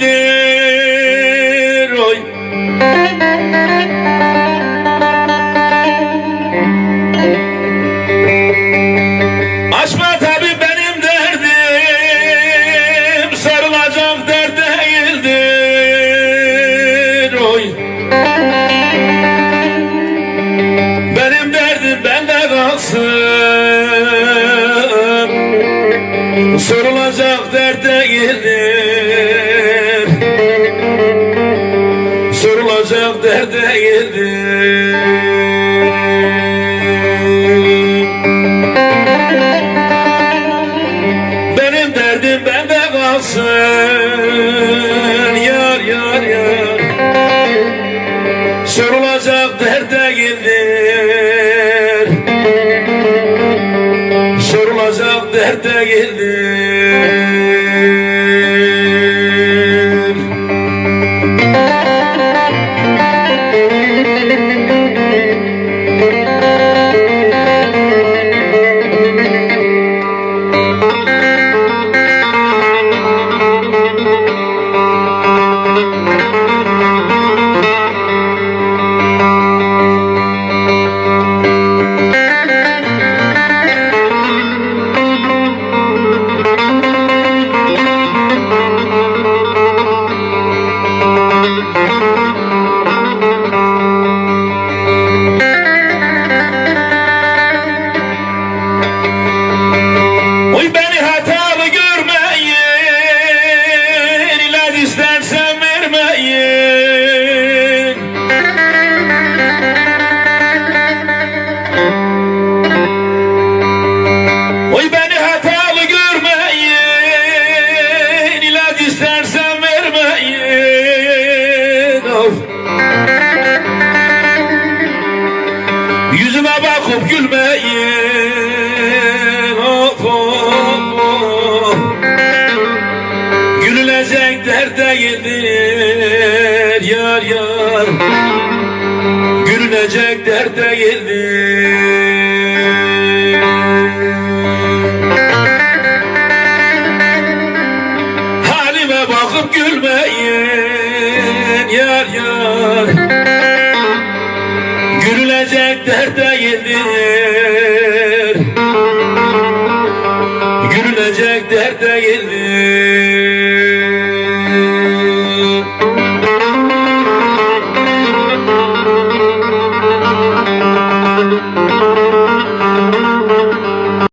güzeldir oy. Açma tabi benim derdim Sarılacak der değildir oy. Benim derdim bende kalsın Sorulacak der değildir. Sorulacak dert değildir Benim derdim bende kalsın Yar yar yar. Sorulacak dert değildir Sorulacak dert değildir Yüzüme bakıp gülmeyin Of of of Gülülecek dert değildir Yar yar. Gülünecek dert değildir. Halime bakıp gülmeyin Yar yar Gülünecek dert